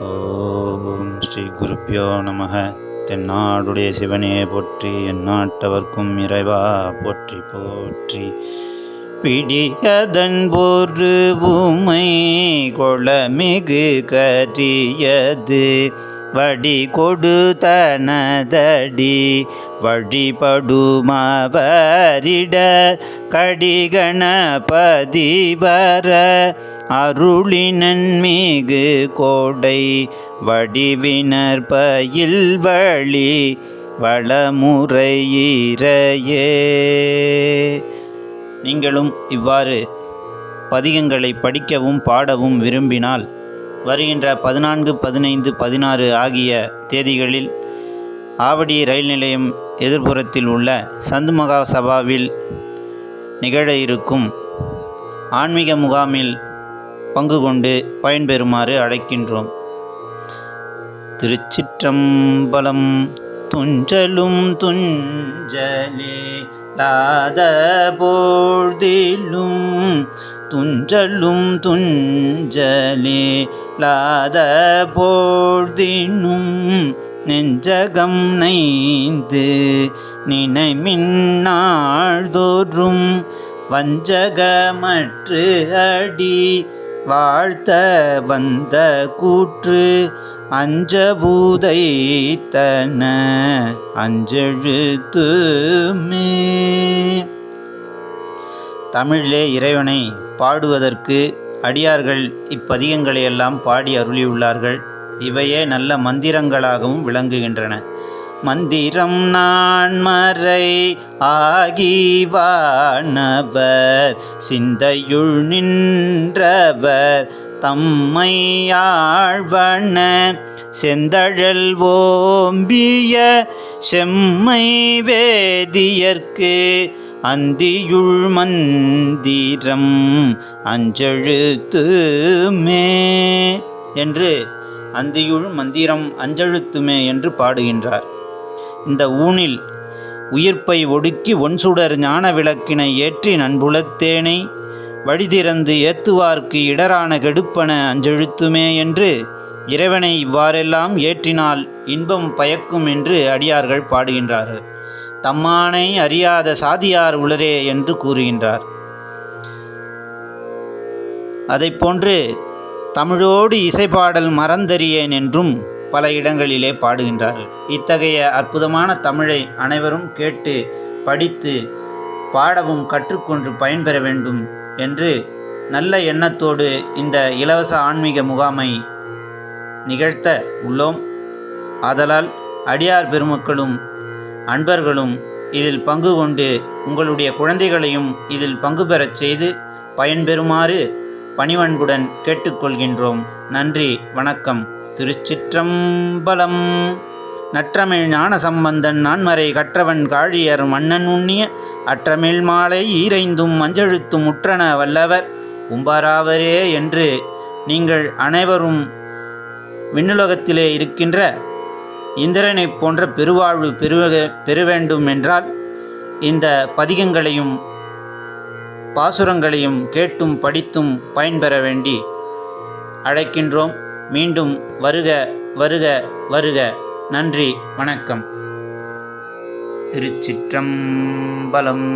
ஓம் ஸ்ரீ குருப்பியோ நமக. தென்னாடுடைய சிவனே போற்றி எந்நாட்டவர்க்கும் இறைவா போற்றி போற்றி. பிடியதன் பொரு உமை கொளமிகு கரியது. வடி கொடுத்தனதடி வழிபடுமவரிட. கடிகணபதி வர அருளினன்மிகு கோடை வடிவினர் பயில் வழி வளமுறையிறையே நீங்களும் இவ்வாறு பதிகங்களை படிக்கவும் பாடவும் விரும்பினால் வருகின்ற பதினான்கு பதினைந்து பதினாறு ஆகிய தேதிகளில் ஆவடி ரயில் நிலையம் எதிர்ப்புறத்தில் உள்ள சந்து மகா சபாவில் நிகழ இருக்கும் ஆன்மீக முகாமில் பங்கு கொண்டு பயன்பெறுமாறு அழைக்கின்றோம். திருச்சிற்றம்பலம் துஞ்சலும் துஞ்சலே லாத போழ்திலும் துஞ்சலும் துஞ்சலே லாத போழ்தினும் நெஞ்சகம் நைந்து நினைமின்னாழ்தோறும் வஞ்சகமற்று அடி வாழ்த்த வந்த கூற்று அஞ்சபூதைத்தன அஞ்செழுத்துமே தமிழிலே இறைவனை பாடுவதற்கு அடியார்கள் இப்பதிகங்களையெல்லாம் பாடி அருளியுள்ளார்கள். இவையே நல்ல மந்திரங்களாகவும் விளங்குகின்றன. மந்திரம் நான் மறை ஆகிவானவர் சிந்தையுள் நின்றவர் தம்மை ஆழ்வன. செந்தழல் ஓம்பிய செம்மை வேதியர்க்கு அந்தியுள் மந்திரம் அஞ்செழுத்து மே என்று அந்தியுள் மந்திரம் அஞ்செழுத்துமே என்று பாடுகின்றார். இந்த ஊனில் உயிர்ப்பை ஒடுக்கி ஒன்சுடர் ஞான விளக்கினை ஏற்றி நண்புலத்தேனை வழிதிறந்து ஏத்துவார்க்கு இடரான கெடுப்பன அஞ்செழுத்துமே என்று இறைவனை இவ்வாறெல்லாம் ஏற்றினால் இன்பம் பயக்கும் என்று அடியார்கள் பாடுகின்றார்கள். தம்மானை அறியாத சாதியார் உளரே என்று கூறுகின்றார். அதைப்போன்று தமிழோடு இசைப்பாடல் மறந்தறியேன் என்றும் பல இடங்களிலே பாடுகின்றார்கள். இத்தகைய அற்புதமான தமிழை அனைவரும் கேட்டு படித்து பாடவும் கற்றுக்கொண்டு பயன்பெற வேண்டும் என்று நல்ல எண்ணத்தோடு இந்த இலவச ஆன்மீக முகாமை நிகழ்த்த உள்ளோம். ஆதலால் அடியார் பெருமக்களும் அன்பர்களும் இதில் பங்கு கொண்டு உங்களுடைய குழந்தைகளையும் இதில் பங்கு பெறச் செய்து பயன்பெறுமாறு பணிவன்புடன் கேட்டுக்கொள்கின்றோம். நன்றி வணக்கம். திருச்சிற்றம்பலம். நற்றமிழ் ஞான சம்பந்தன் நான்மறை கற்றவன் காழியர் மன்னன் உண்ணிய அற்றமிழ் மாலை ஈரைந்தும் மஞ்சழுத்தும் முற்றன வல்லவர். உம்பாராவரே என்று நீங்கள் அனைவரும் விண்ணுலகத்திலே இருக்கின்ற இந்திரனைப் போன்ற பெருவாழ்வு பெருக பெற வேண்டும் என்றால் இந்த பதிகங்களையும் பாசுரங்களையும் கேட்டும் படித்தும் பயன்பெற வேண்டி அழைக்கின்றோம். மீண்டும் வருக வருக வருக. நன்றி வணக்கம். திருச்சிற்றம்பலம்.